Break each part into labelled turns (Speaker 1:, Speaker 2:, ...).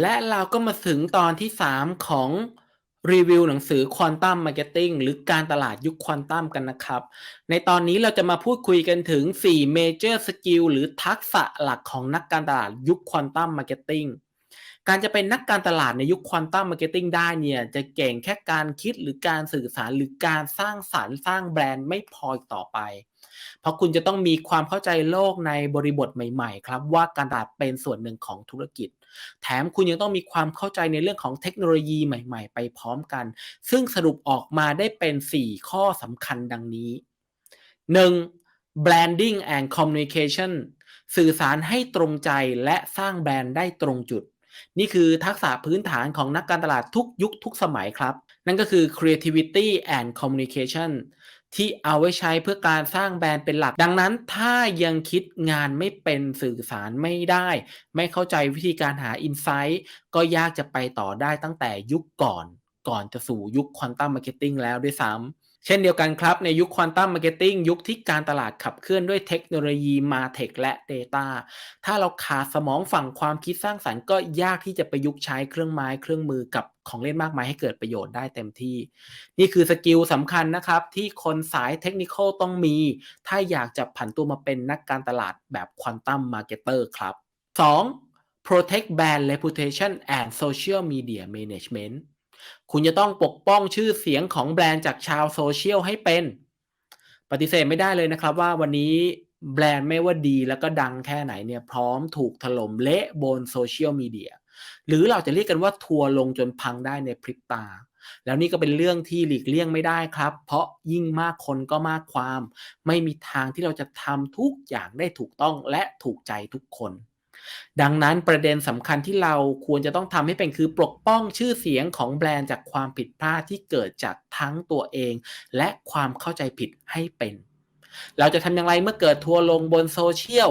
Speaker 1: และเราก็มาถึงตอนที่ 3 ของรีวิวหนังสือ Quantum Marketing หรือการตลาดยุคควอนตัมกันนะครับ ในตอนนี้เราจะมาพูดคุยกันถึง 4 Major Skill หรือทักษะหลักของนักการตลาดยุคควอนตัมมาร์เก็ตติ้งการจะเป็นนักการตลาดในยุคควอนตัมมาร์เก็ตติ้งได้เนี่ยจะเก่งแค่การคิดหรือการสื่อสารหรือการสร้างสารรค์สร้างแบรนด์ไม่พออีกต่อไป เพราะคุณจะต้องมีความเข้าใจโลกในบริบทใหม่ ๆ ครับ ว่าการตลาดเป็นส่วนหนึ่งของธุรกิจ แถมคุณยังต้องมีความเข้าใจในเรื่องของเทคโนโลยีใหม่ ๆ ไปพร้อมกัน ซึ่งสรุปออกมาได้เป็น 4 ข้อสำคัญดังนี้ 1. branding and communication สื่อสารให้ตรงใจและสร้างแบรนด์ได้ตรงจุด นี่คือทักษะพื้นฐานของนักการตลาดทุกยุคทุกสมัยครับ นั่นก็คือ creativity and communication ที่เอาไว้ใช้เพื่อการสร้างแบรนด์เป็นหลัก ดังนั้นถ้ายังคิดงานไม่เป็นสื่อสารไม่ได้ ไม่เข้าใจวิธีการหาอินไซต์ก็ยากจะไปต่อได้ตั้งแต่ยุคก่อน ก่อนจะสู่ยุคควอนตัมมาร์เก็ตติ้งแล้วด้วยซ้ำ เช่นเดียวกันครับ ในยุคควอนตัมมาร์เก็ตติ้งยุคที่การตลาดขับเคลื่อนด้วยเทคโนโลยีมาเทคและ Data ถ้าเราขาดสมองฝั่งความคิดสร้างสรรค์ก็ยากที่จะประยุกต์ใช้เครื่องไม้เครื่องมือกับของเล่นมากมายให้เกิดประโยชน์ได้เต็มที่ นี่คือสกิลสำคัญนะครับ ที่คนสายเทคนิคต้องมี ถ้าอยากจะผันตัวมาเป็นนักการตลาดแบบควอนตัมมาร์เก็ตเตอร์ครับ 2. protect brand reputation and social media management คุณจะต้องปกป้องชื่อเสียงของแบรนด์จากชาวโซเชียลให้เป็น ปฏิเสธไม่ได้เลยนะครับว่าวันนี้แบรนด์ไม่ว่าดีแล้วก็ดังแค่ไหนเนี่ยพร้อมถูกถล่มเละบนโซเชียลมีเดียหรือเราจะเรียกกันว่าทัวร์ลงจนพังได้ในพริบตา แล้วนี่ก็เป็นเรื่องที่หลีกเลี่ยงไม่ได้ครับ เพราะยิ่งมากคนก็มากความ ไม่มีทางที่เราจะทำทุกอย่างได้ถูกต้องและถูกใจทุกคน ดังนั้นประเด็นสำคัญที่เราควรจะต้องทำให้เป็นคือปกป้องชื่อเสียงของแบรนด์จากความผิดพลาดที่เกิดจากทั้งตัวเอง และความเข้าใจผิดให้เป็นเราจะทำอย่างไรเมื่อเกิดทัวร์ลงบนโซเชียล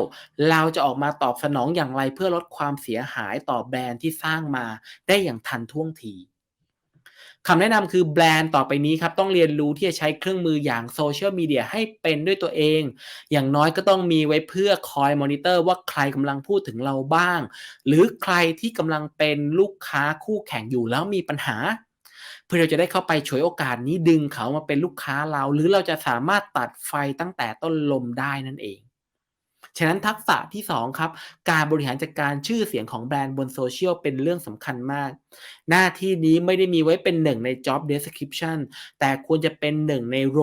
Speaker 1: เราจะออกมาตอบสนองอย่างไรเพื่อลดความเสียหายต่อแบรนด์ที่สร้างมาได้อย่างทันท่วงที คำแนะนำคือแบรนด์ต่อไปนี้ครับต้องเรียนรู้ที่จะใช้เครื่องมืออย่างโซเชียลมีเดียให้เป็นด้วยตัวเอง อย่างน้อยก็ต้องมีไว้เพื่อคอยมอนิเตอร์ว่าใครกำลังพูดถึงเราบ้าง หรือใครที่กำลังเป็นลูกค้าคู่แข่งอยู่แล้วมีปัญหา เพื่อเราจะได้เข้าไปฉวยโอกาสนี้ดึงเขามาเป็นลูกค้าเรา หรือเราจะสามารถตัดไฟตั้งแต่ต้นลมได้นั่นเอง ฉะนั้นทักษะที่ 2 ครับ การบริหารจัดการชื่อเสียงของแบรนด์บนโซเชียลเป็นเรื่องสำคัญมาก หน้าที่นี้ไม่ได้มีไว้เป็นหนึ่งใน job description แต่ควรจะเป็นหนึ่งในโร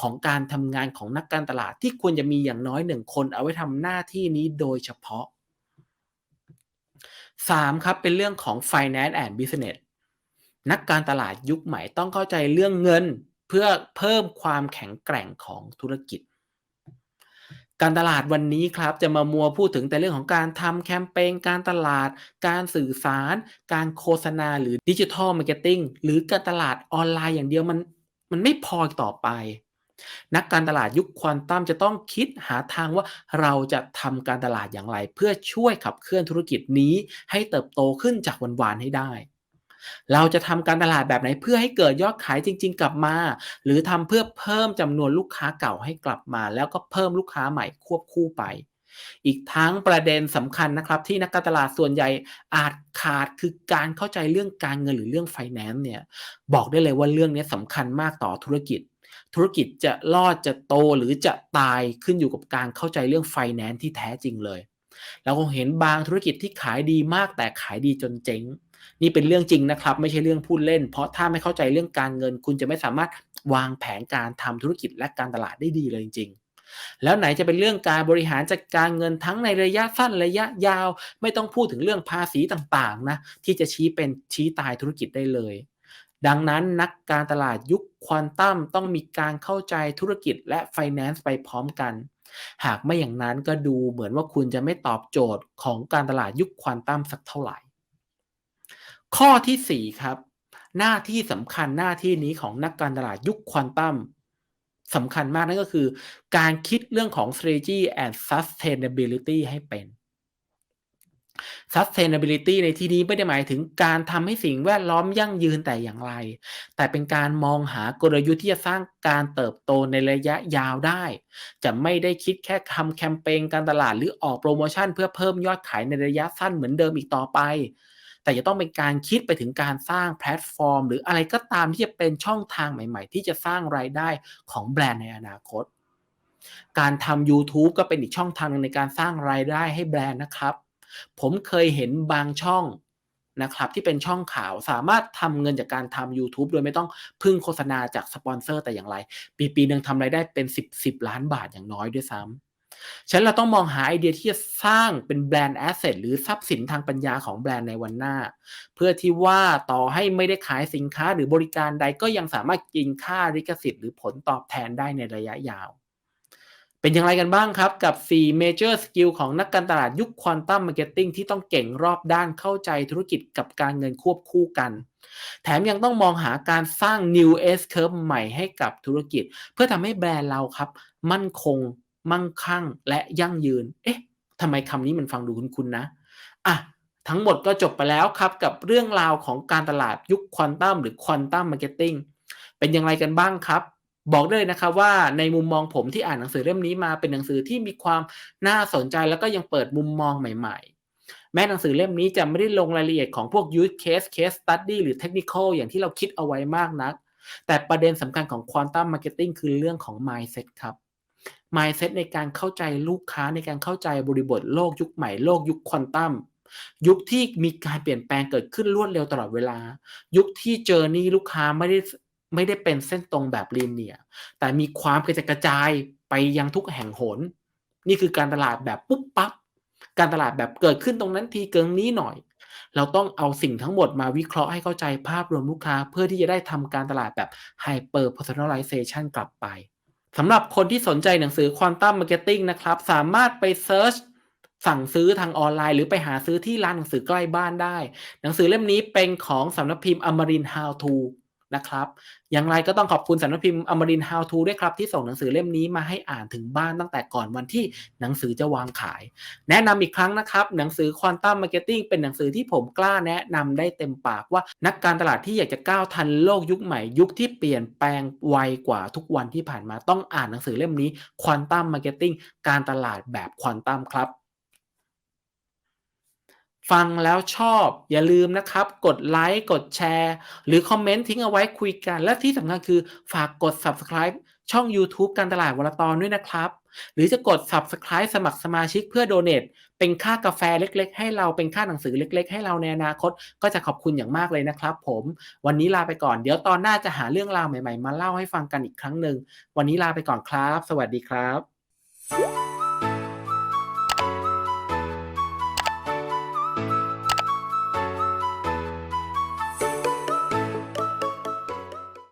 Speaker 1: ของการทำงานของนักการตลาด ที่ควรจะมีอย่างน้อยหนึ่งคน เอาไว้ทำหน้าที่นี้โดยเฉพาะ 3. ครับเป็นเรื่องของ finance and business นักการตลาดยุคใหม่ต้องเข้าใจเรื่องเงิน เพื่อเพิ่มความแข็งแกร่งของธุรกิจ การตลาดวันนี้ครับจะมามัวพูดถึงแต่เรื่องของการทำแคมเปญการตลาด การสื่อสาร การโฆษณาหรือดิจิทัลมาร์เก็ตติ้งหรือการตลาดออนไลน์อย่างเดียวมันมันไม่พอต่อไป นักการตลาดยุคควอนตัมจะต้องคิดหาทางว่าเราจะทำการตลาดอย่างไร เพื่อช่วยขับเคลื่อนธุรกิจนี้ให้เติบโตขึ้นจากวันวานให้ได้ เราจะทำการตลาดแบบไหนเพื่อให้เกิดยอดขายจริง ๆ กลับมา หรือทำเพื่อเพิ่มจำนวนลูกค้าเก่าให้กลับมา แล้วก็เพิ่มลูกค้าใหม่ควบคู่ไป อีกทั้งประเด็นสำคัญนะครับที่นักการตลาดส่วนใหญ่อาจขาดคือการเข้าใจเรื่องการเงินหรือเรื่องไฟแนนซ์เนี่ยบอกได้เลยว่าเรื่องนี้สำคัญมากต่อธุรกิจ ธุรกิจจะรอดจะโตหรือจะตายขึ้นอยู่กับการเข้าใจเรื่องไฟแนนซ์ที่แท้จริงเลย เราคงเห็นบางธุรกิจที่ขายดีมากแต่ขายดีจนเจ๊ง นี่เป็นเรื่องจริงนะครับ ไม่ใช่เรื่องพูดเล่น เพราะถ้าไม่เข้าใจเรื่องการเงิน คุณจะไม่สามารถวางแผนการทำธุรกิจและการตลาดได้ดีเลยจริงๆ แล้วไหนจะเป็นเรื่องการบริหารจัดการเงินทั้งในระยะสั้นระยะยาว ไม่ต้องพูดถึงเรื่องภาษีต่างๆนะที่จะชี้เป็นชี้ตายธุรกิจได้เลยดังนั้นนักการตลาดยุคควอนตัมต้องมีการเข้าใจธุรกิจและไฟแนนซ์ไปพร้อมกัน หากไม่อย่างนั้นก็ดูเหมือนว่าคุณจะไม่ตอบโจทย์ของการตลาดยุคควอนตัมสักเท่าไหร่ ข้อที่ 4 ครับ หน้าที่สำคัญหน้าที่นี้ของนักการตลาดยุคควอนตัมสำคัญมากนั่นก็คือ การคิดเรื่องของ strategy and sustainability ให้เป็น sustainability ในที่นี้ไม่ได้หมายถึงการทำให้สิ่งแวดล้อมยั่งยืนแต่อย่างไร แต่เป็นการมองหากลยุทธ์ที่จะสร้างการเติบโตในระยะยาวได้ จะไม่ได้คิดแค่ทำแคมเปญการตลาดหรือออกโปรโมชั่นเพื่อเพิ่มยอดขายในระยะสั้นเหมือนเดิมอีกต่อไป แต่จะต้องเป็นการคิดไปถึงการสร้างแพลตฟอร์ม หรืออะไรก็ตามที่จะเป็นช่องทางใหม่ๆ ที่จะสร้างรายได้ของแบรนด์ในอนาคต การทำ YouTube ก็เป็นอีกช่องทางนึงในการสร้างรายได้ให้แบรนด์นะครับ ผมเคยเห็นบางช่องนะครับที่เป็นช่องข่าวสามารถทำเงินจากการทำ YouTube โดยไม่ต้องพึ่งโฆษณาจากสปอนเซอร์แต่อย่างไร ปีปีหนึ่งทำรายได้เป็น 10 10ล้านบาทอย่างน้อยด้วยซ้ำ ฉะนั้นเราต้องมองหาไอเดียที่จะสร้างเป็นแบรนด์แอสเซทหรือทรัพย์สินทางปัญญาของแบรนด์ในวันหน้า เพื่อที่ว่าต่อให้ไม่ได้ขายสินค้าหรือบริการใดก็ยังสามารถกินค่าลิขสิทธิ์หรือผลตอบแทนได้ในระยะยาว เป็นอย่างไรกันบ้างครับ กับ 4 Major Skill ของนักการตลาดยุคควอนตัมมาร์เก็ตติ้งที่ต้องเก่งรอบด้านเข้าใจธุรกิจกับการเงินควบคู่กันแถมยังต้องมองหาการสร้าง New S Curve ใหม่ให้กับธุรกิจ เพื่อทำให้แบรนด์เราครับ มั่นคง มั่งคั่งและยั่งยืน เอ๊ะทำไมคำนี้มันฟังดูคุ้นๆนะอะทั้งหมดก็จบไปแล้วครับกับเรื่องราวของการตลาดยุคควอนตัมหรือควอนตัมมาร์เก็ตติ้งเป็นอย่างไรกันบ้างครับบอกได้เลยนะครับว่าในมุมมองผมที่อ่านหนังสือเล่มนี้มาเป็นหนังสือที่มีความน่าสนใจแล้วก็ยังเปิดมุมมองใหม่ๆ แม้หนังสือเล่มนี้จะไม่ได้ลงรายละเอียดของพวก use case case study หรือ technical อย่างที่เราคิดเอาไว้มากนัก แต่ประเด็นสำคัญของ quantum marketing คือเรื่องของ mindset ครับ mindset ในการเข้าใจลูกค้าในการเข้าใจบริบทโลกยุคใหม่โลกยุคควอนตัมยุคที่มีการเปลี่ยนแปลงเกิดขึ้นรวดเร็วตลอดเวลา ยุคที่เจอนี่ลูกค้าไม่ได้ไม่ได้เป็นเส้นตรงแบบลีเนียแต่มีความกระจายกระจายไปยังทุกแห่งหน นี่คือการตลาดแบบปุ๊บปั๊บการตลาดแบบเกิดขึ้นตรงนั้นทีเกิงนี้หน่อย เราต้องเอาสิ่งทั้งหมดมาวิเคราะห์ให้เข้าใจภาพรวมลูกค้า เพื่อที่จะได้ทำการตลาดแบบ hyper personalization กลับไป สำหรับคนที่สนใจหนังสือ Quantum Marketing นะครับ สามารถไปเซิร์ชสั่งซื้อทางออนไลน์ หรือไปหาซื้อที่ร้านหนังสือใกล้บ้านได้ หนังสือเล่มนี้เป็นของสำนักพิมพ์อมรินทาวทู นะครับ อย่างไรก็ต้องขอบคุณสำนักพิมพ์อมริน How to ด้วยครับที่ส่งหนังสือเล่มนี้มาให้อ่านถึงบ้านตั้งแต่ก่อนวันที่หนังสือจะวางขาย แนะนำอีกครั้งนะครับ หนังสือ Quantum Marketing เป็นหนังสือที่ผมกล้าแนะนำได้เต็มปากว่านักการตลาดที่อยากจะก้าวทันโลกยุคใหม่ยุคที่เปลี่ยนแปลงไวกว่าทุกวันที่ผ่านมาต้องอ่านหนังสือเล่มนี้ Quantum Marketing การตลาดแบบควอนตัมครับ ฟังแล้วชอบอย่าลืมนะครับ กดไลค์กดแชร์ หรือคอมเมนต์ทิ้งเอาไว้คุยกัน และที่สำคัญคือฝากกด Subscribe ช่อง YouTube การตลาดวลตอนด้วยนะครับ หรือจะกด Subscribe สมัครสมาชิกเพื่อโดเน a เป็นค่ากาแฟเล็ก ๆ ให้เราเป็นค่าหนังสือเล็ก ๆ ให้เราในอนาคต ก็จะขอบคุณอย่างมากเลยนะครับ ผม วันนี้ลาไปก่อนเดี๋ยวตอนหน้าจะหาเรื่องราวใหม่ ๆ มาเล่าให้ฟังกันอีกครั้งหนึ่งวันนี้ลาไปก่อนครับ สวัสดีครับ